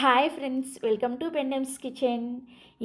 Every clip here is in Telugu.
Hi friends welcome to Pendem's kitchen.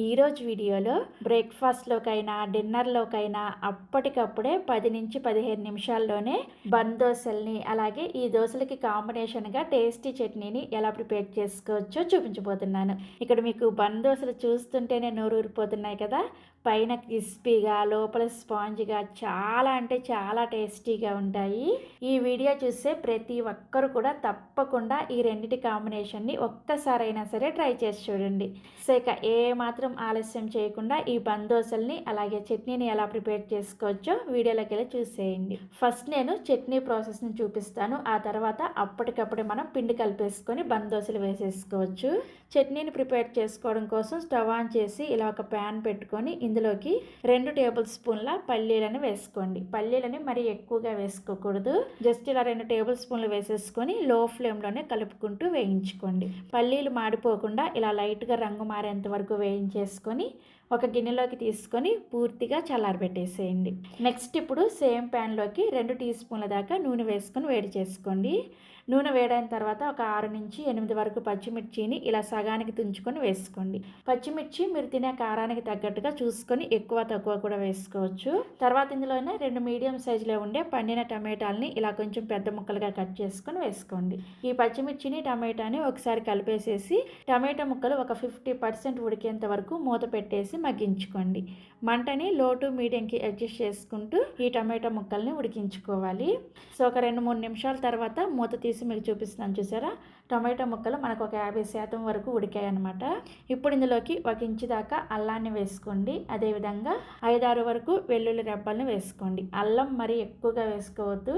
ఈరోజు వీడియోలో బ్రేక్ఫాస్ట్లోకైనా డిన్నర్లోకైనా అప్పటికప్పుడే పది నుంచి పదిహేను నిమిషాల్లోనే బన్ దోశల్ని అలాగే ఈ దోశలకి కాంబినేషన్గా టేస్టీ చట్నీని ఎలా ప్రిపేర్ చేసుకోవచ్చో చూపించబోతున్నాను. ఇక్కడ మీకు బన్ దోశలు చూస్తుంటేనే నోరు ఊరిపోతున్నాయి కదా. పైన క్రిస్పీగా లోపల స్పాంజ్గా చాలా అంటే చాలా టేస్టీగా ఉంటాయి. ఈ వీడియో చూస్తే ప్రతి ఒక్కరు కూడా తప్పకుండా ఈ రెండింటి కాంబినేషన్ని ఒక్కసారైనా సరే ట్రై చేసి చూడండి. సో ఇక ఏ మాత్రం ఆలస్యం చేయకుండా ఈ బందోసల్ని అలాగే చట్నీని ఎలా ప్రిపేర్ చేసుకోవచ్చో వీడియోలోకి వెళ్ళి చూసేయండి. ఫస్ట్ నేను చట్నీ ప్రాసెస్ని చూపిస్తాను. ఆ తర్వాత అప్పటికప్పుడే మనం పిండి కలిపేసుకొని బందోసలు వేసేసుకోవచ్చు. చట్నీని ప్రిపేర్ చేసుకోవడం కోసం స్టవ్ ఆన్ చేసి ఇలా ఒక ప్యాన్ పెట్టుకొని ఇందులోకి రెండు టేబుల్ స్పూన్ల పల్లీలను వేసుకోండి. పల్లీలని మరి ఎక్కువగా వేసుకోకూడదు. జస్ట్ ఇలా రెండు టేబుల్ స్పూన్లు వేసేసుకొని లో ఫ్లేమ్లోనే కలుపుకుంటూ వేయించుకోండి. పల్లీలు మాడిపోకుండా ఇలా లైట్గా రంగు మారేంత వరకు వేయించేసుకొని ఒక గిన్నెలోకి తీసుకొని పూర్తిగా చల్లారబెట్టేసేయండి. నెక్స్ట్ ఇప్పుడు సేమ్ ప్యాన్లోకి రెండు టీ స్పూన్ల దాకా నూనె వేసుకొని వేడి చేసుకోండి. నూనె వేడైన తర్వాత ఒక ఆరు నుంచి ఎనిమిది వరకు పచ్చిమిర్చిని ఇలా సగానికి తుంచుకొని వేసుకోండి. పచ్చిమిర్చి మీరు తినే కారానికి తగ్గట్టుగా చూసుకొని ఎక్కువ తక్కువ కూడా వేసుకోవచ్చు. తర్వాత ఇందులోనే రెండు మీడియం సైజులో ఉండే పండిన టమాటాలని ఇలా కొంచెం పెద్ద ముక్కలుగా కట్ చేసుకొని వేసుకోండి. ఈ పచ్చిమిర్చిని టమాటాని ఒకసారి కలిపేసేసి టమాటా ముక్కలు ఒక ఫిఫ్టీ పర్సెంట్ ఉడికేంత వరకు మూత పెట్టేసి మగ్గించుకోండి. మంటని లో టు మీడియంకి అడ్జస్ట్ చేసుకుంటూ ఈ టమాటా ముక్కల్ని ఉడికించుకోవాలి. సో ఒక రెండు మూడు నిమిషాల తర్వాత మూత తీసి మీకు చూపిస్తున్నాను చూసారా? టమాటా ముక్కలు మనకు ఒక యాభై శాతం వరకు ఉడికాయి అనమాట ఇప్పుడు ఇందులోకి ఒక ఇంచు దాకా అల్లాన్ని వేసుకోండి. అదేవిధంగా ఐదారు వరకు వెల్లుల్లి రెబ్బల్ని వేసుకోండి. అల్లం మరీ ఎక్కువగా వేసుకోవద్దు.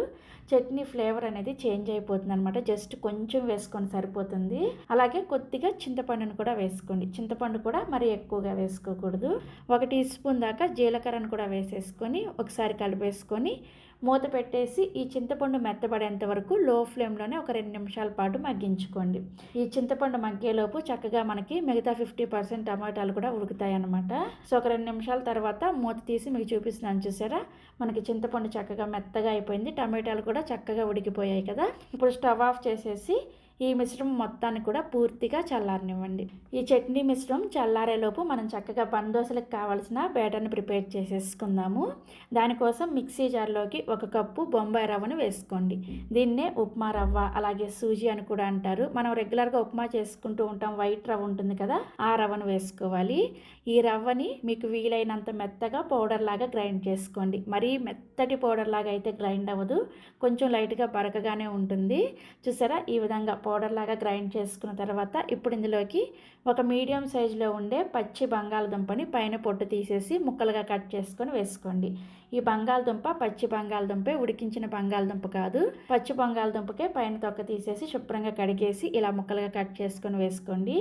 చట్నీ ఫ్లేవర్ అనేది చేంజ్ అయిపోతుంది అనమాట జస్ట్ కొంచెం వేసుకొని సరిపోతుంది. అలాగే కొద్దిగా చింతపండును కూడా వేసుకోండి. చింతపండు కూడా మరీ ఎక్కువగా వేసుకోకూడదు. ఒక టీ స్పూన్ దాకా జీలకర్రను కూడా వేసేసుకొని ఒకసారి కలిపేసుకొని మూత పెట్టేసి ఈ చింతపండు మెత్తబడేంత వరకు లో ఫ్లేమ్లోనే ఒక రెండు నిమిషాల పాటు మగ్గించుకోండి. ఈ చింతపండు మగ్గేలోపు చక్కగా మనకి మిగతా ఫిఫ్టీ పర్సెంట్ టమాటాలు కూడా ఉడుకుతాయి అనమాట సో ఒక రెండు నిమిషాల తర్వాత మూత తీసి మీకు చూపిస్తున్నాను చూసారా? మనకి చింతపండు చక్కగా మెత్తగా అయిపోయింది. టమాటాలు కూడా చక్కగా ఉడికిపోయాయి కదా. ఇప్పుడు స్టవ్ ఆఫ్ చేసేసి ఈ మిశ్రమం మొత్తాన్ని కూడా పూర్తిగా చల్లారనివ్వండి. ఈ చట్నీ మిశ్రమం చల్లారేలోపు మనం చక్కగా బందోసలకు కావాల్సిన బ్యాటర్ని ప్రిపేర్ చేసేసుకుందాము. దానికోసం మిక్సీ జార్లోకి ఒక కప్పు బొంబాయి రవ్వను వేసుకోండి. దీన్నే ఉప్మా రవ్వ అలాగే సూజీ అని కూడా అంటారు. మనం రెగ్యులర్గా ఉప్మా చేసుకుంటూ ఉంటాం. వైట్ రవ్వ ఉంటుంది కదా ఆ రవ్వను వేసుకోవాలి. ఈ రవ్వని మీకు వీలైనంత మెత్తగా పౌడర్ లాగా గ్రైండ్ చేసుకోండి. మరీ మెత్తటి పౌడర్ లాగా అయితే గ్రైండ్ అవ్వదు. కొంచెం లైట్గా బరకగానే ఉంటుంది. చూసారా? ఈ విధంగా పౌడర్ లాగా గ్రైండ్ చేసుకున్న తర్వాత ఇప్పుడు ఇందులోకి ఒక మీడియం సైజులో ఉండే పచ్చి బంగాళదుంపని పైన పొట్టు తీసేసి ముక్కలుగా కట్ చేసుకొని వేసుకోండి. ఈ బంగాళదుంప పచ్చి బంగాళదుంపే ఉడికించిన బంగాళదుంప కాదు. పచ్చి బంగాళదుంపకే పైన తొక్క తీసేసి శుభ్రంగా కడిగేసి ఇలా ముక్కలుగా కట్ చేసుకొని వేసుకోండి.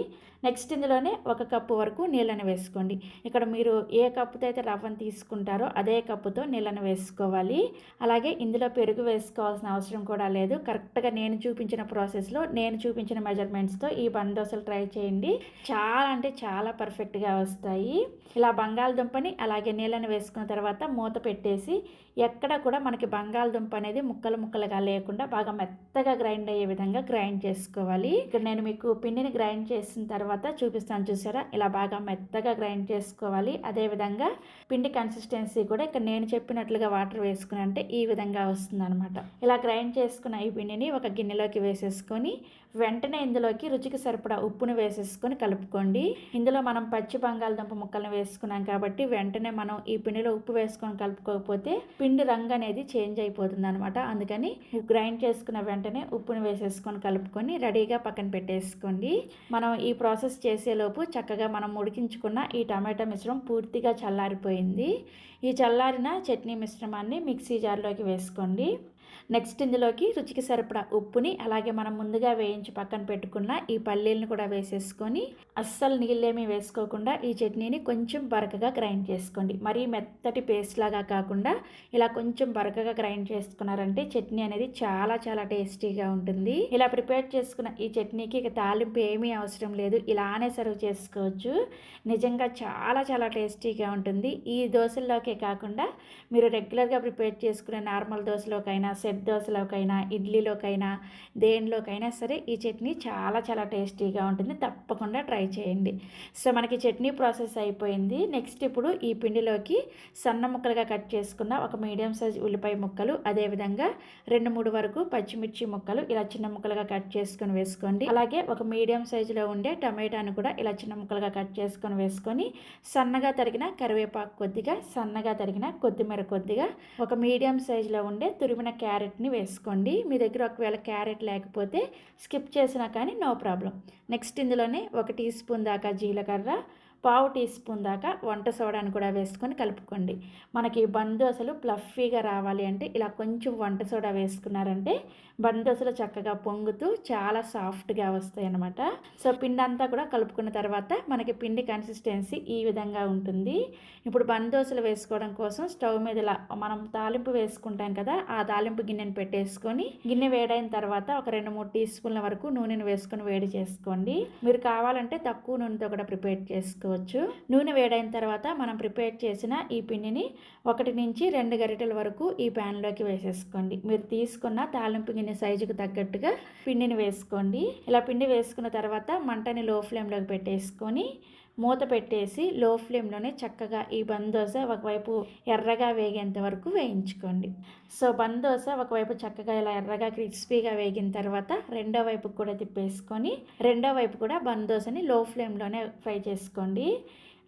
నెక్స్ట్ ఇందులోనే ఒక కప్పు వరకు నీళ్ళని వేసుకోండి. ఇక్కడ మీరు ఏ కప్పుతో అయితే రవ్వను తీసుకుంటారో అదే కప్పుతో నీళ్ళని వేసుకోవాలి. అలాగే ఇందులో పెరుగు వేసుకోవాల్సిన అవసరం కూడా లేదు. కరెక్ట్గా నేను చూపించిన ప్రాసెస్లో నేను చూపించిన మెజర్మెంట్స్తో ఈ బందోసలు ట్రై చేయండి. చాలా అంటే చాలా పర్ఫెక్ట్గా వస్తాయి. ఇలా బంగాళదుంపని అలాగే నీళ్ళని వేసుకున్న తర్వాత మూత పెట్టి పెట్టేసి ఎక్కడ కూడా మనకి బంగాళదుంప అనేది ముక్కలు ముక్కలుగా లేకుండా బాగా మెత్తగా గ్రైండ్ అయ్యే విధంగా గ్రైండ్ చేసుకోవాలి. ఇక్కడ నేను మీకు పిండిని గ్రైండ్ చేసిన తర్వాత చూపిస్తాను చూసారా? ఇలా బాగా మెత్తగా గ్రైండ్ చేసుకోవాలి. అదేవిధంగా పిండి కన్సిస్టెన్సీ కూడా ఇక్కడ నేను చెప్పినట్లుగా వాటర్ వేసుకుని అంటే ఈ విధంగా వస్తుందన్నమాట. ఇలా గ్రైండ్ చేసుకున్న ఈ పిండిని ఒక గిన్నెలోకి వేసేసుకొని వెంటనే ఇందులోకి రుచికి సరిపడా ఉప్పును వేసేసుకొని కలుపుకోండి. ఇందులో మనం పచ్చి బంగాళదుంప ముక్కలను వేసుకున్నాం కాబట్టి వెంటనే మనం ఈ పిండిలో ఉప్పు వేసుకొని కలుపుకోకపోతే పిండి రంగు అనేది చేంజ్ అయిపోతుంది అనమాట అందుకని గ్రైండ్ చేసుకున్న వెంటనే ఉప్పును వేసేసుకొని కలుపుకొని రెడీగా పక్కన పెట్టేసుకోండి. మనం ఈ ప్రాసెస్ చేసేలోపు చక్కగా మనం ఉడికించుకున్న ఈ టమాటా మిశ్రమం పూర్తిగా చల్లారిపోయింది. ఈ చల్లారిన చట్నీ మిశ్రమాన్ని మిక్సీ జార్లోకి వేసుకోండి. నెక్స్ట్ ఇందులోకి రుచికి సరిపడా ఉప్పుని అలాగే మనం ముందుగా వేయించి పక్కన పెట్టుకున్న ఈ పల్లీలను కూడా వేసేసుకొని అస్సలు నీళ్ళేమీ వేసుకోకుండా ఈ చట్నీని కొంచెం బరకగా గ్రైండ్ చేసుకోండి. మరీ మెత్తటి పేస్ట్ లాగా కాకుండా ఇలా కొంచెం బరకగా గ్రైండ్ చేసుకున్నారంటే చట్నీ అనేది చాలా చాలా టేస్టీగా ఉంటుంది. ఇలా ప్రిపేర్ చేసుకున్న ఈ చట్నీకి ఇక తాలింపు ఏమీ అవసరం లేదు. ఇలానే సర్వ్ చేసుకోవచ్చు. నిజంగా చాలా చాలా టేస్టీగా ఉంటుంది. ఈ దోశల్లోకే కాకుండా మీరు రెగ్యులర్గా ప్రిపేర్ చేసుకునే నార్మల్ దోశలోకైనా సెట్ సెట్ దోశలోకైనా ఇడ్లీలోకైనా దేనిలోకైనా సరే ఈ చట్నీ చాలా చాలా టేస్టీగా ఉంటుంది. తప్పకుండా ట్రై చేయండి. సో మనకి చట్నీ ప్రాసెస్ అయిపోయింది. నెక్స్ట్ ఇప్పుడు ఈ పిండిలోకి సన్న ముక్కలుగా కట్ చేసుకున్న ఒక మీడియం సైజ్ ఉల్లిపాయ ముక్కలు అదేవిధంగా రెండు మూడు వరకు పచ్చిమిర్చి ముక్కలు ఇలా చిన్న ముక్కలుగా కట్ చేసుకొని వేసుకోండి. అలాగే ఒక మీడియం సైజులో ఉండే టమాటాను కూడా ఇలా చిన్న ముక్కలుగా కట్ చేసుకొని వేసుకొని సన్నగా తరిగిన కరివేపాకు కొద్దిగా సన్నగా తరిగిన కొత్తిమీర కొద్దిగా ఒక మీడియం సైజులో ఉండే తురిమిన క్యారెట్ క్యారెట్ని వేసుకోండి. మీ దగ్గర ఒకవేళ క్యారెట్ లేకపోతే స్కిప్ చేసినా కానీ నో ప్రాబ్లం. నెక్స్ట్ ఇందులోనే ఒక టీ స్పూన్ దాకా జీలకర్ర పావు టీ స్పూన్ దాకా వంట సోడాని కూడా వేసుకొని కలుపుకోండి. మనకి బందోసలు ప్లఫీగా రావాలి అంటే ఇలా కొంచెం వంట సోడా వేసుకున్నారంటే బందోసలు చక్కగా పొంగుతూ చాలా సాఫ్ట్గా వస్తాయి అన్నమాట సో పిండి అంతా కూడా కలుపుకున్న తర్వాత మనకి పిండి కన్సిస్టెన్సీ ఈ విధంగా ఉంటుంది. ఇప్పుడు బందోసలు వేసుకోవడం కోసం స్టవ్ మీద ఇలా మనం తాలింపు వేసుకుంటాం కదా ఆ తాలింపు గిన్నెను పెట్టేసుకొని గిన్నె వేడైన తర్వాత ఒక రెండు మూడు టీ స్పూన్ల వరకు నూనెను వేసుకొని వేడి చేసుకోండి. మీరు కావాలంటే తక్కువ నూనెతో కూడా ప్రిపేర్ చేసుకోవచ్చు. నూనె వేడైన తర్వాత మనం ప్రిపేర్ చేసిన ఈ పిండిని ఒకటి నుంచి రెండు గరిటెల వరకు ఈ ప్యాన్లోకి వేసేసుకోండి. మీరు తీసుకున్న తాలింపు గిన్నె సైజుకు తగ్గట్టుగా పిండిని వేసుకోండి. ఇలా పిండి వేసుకున్న తర్వాత మంటని లో ఫ్లేమ్లోకి పెట్టేసుకొని మూత పెట్టేసి లో ఫ్లేమ్లోనే చక్కగా ఈ బందోస ఒకవైపు ఎర్రగా వేగేంత వరకు వేయించుకోండి. సో బందోస ఒకవైపు చక్కగా ఇలా ఎర్రగా క్రిస్పీగా వేగిన తర్వాత రెండో వైపు కూడా తిప్పేసుకొని రెండో వైపు కూడా బందోసని లో ఫ్లేమ్లోనే ఫ్రై చేసుకోండి.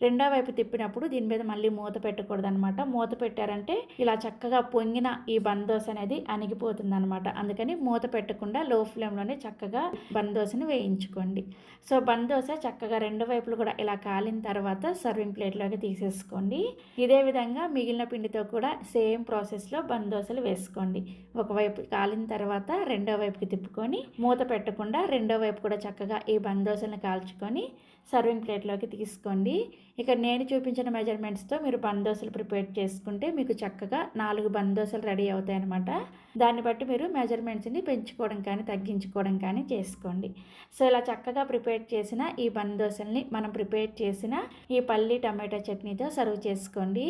రెండో వైపు తిప్పినప్పుడు దీని మీద మళ్ళీ మూత పెట్టకూడదు అనమాట మూత పెట్టారంటే ఇలా చక్కగా పొంగిన ఈ బందోస అనేది అణిగిపోతుంది అనమాట అందుకని మూత పెట్టకుండా లో ఫ్లేమ్లోనే చక్కగా బందోసని వేయించుకోండి. సో బందోస చక్కగా రెండు వైపులు కూడా ఇలా కాలిన తర్వాత సర్వింగ్ ప్లేట్లోకి తీసేసుకోండి. ఇదే విధంగా మిగిలిన పిండితో కూడా సేమ్ ప్రాసెస్లో బందోసలు వేసుకోండి. ఒకవైపు కాలిన తర్వాత రెండో వైపుకి తిప్పుకొని మూత పెట్టకుండా రెండో వైపు కూడా చక్కగా ఈ బందోసలను కాల్చుకొని సర్వింగ్ ప్లేట్లోకి తీసుకోండి. ఇక నేను చూపించిన మెజర్మెంట్స్తో మీరు బందోసలు ప్రిపేర్ చేసుకుంటే మీకు చక్కగా నాలుగు బందోసలు రెడీ అవుతాయి అనమాట దాన్ని బట్టి మీరు మెజర్మెంట్స్ని పెంచుకోవడం కానీ తగ్గించుకోవడం కానీ చేసుకోండి. సో ఇలా చక్కగా ప్రిపేర్ చేసిన ఈ బందోసల్ని మనం ప్రిపేర్ చేసిన ఈ పల్లి టమాటా చట్నీతో సర్వ్ చేసుకోండి.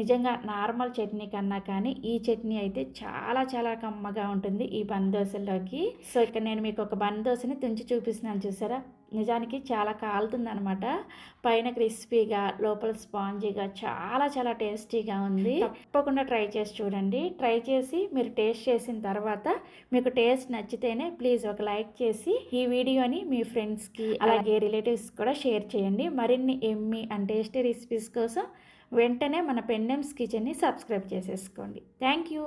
నిజంగా నార్మల్ చట్నీ కన్నా కానీ ఈ చట్నీ అయితే చాలా చాలా కమ్మగా ఉంటుంది ఈ బందోసల్లోకి సో ఇక్కడ నేను మీకు ఒక బందోసని తుంచి చూపిస్తున్నాను చూసారా? నిజానికి చాలా కాలుతుంది అనమాట పైన క్రిస్పీగా లోపల స్పాంజీగా చాలా చాలా టేస్టీగా ఉంది. తప్పకుండా ట్రై చేసి చూడండి. ట్రై చేసి మీరు టేస్ట్ చేసిన తర్వాత మీకు టేస్ట్ నచ్చితేనే ప్లీజ్ ఒక లైక్ చేసి ఈ వీడియోని మీ ఫ్రెండ్స్కి అలాగే రిలేటివ్స్ కూడా షేర్ చేయండి. మరిన్ని ఎమ్మి అండ్ టేస్టీ రెసిపీస్ కోసం వెంటనే మన పెన్నెమ్స్ కిచెన్ని సబ్స్క్రైబ్ చేసేసుకోండి. Thank you.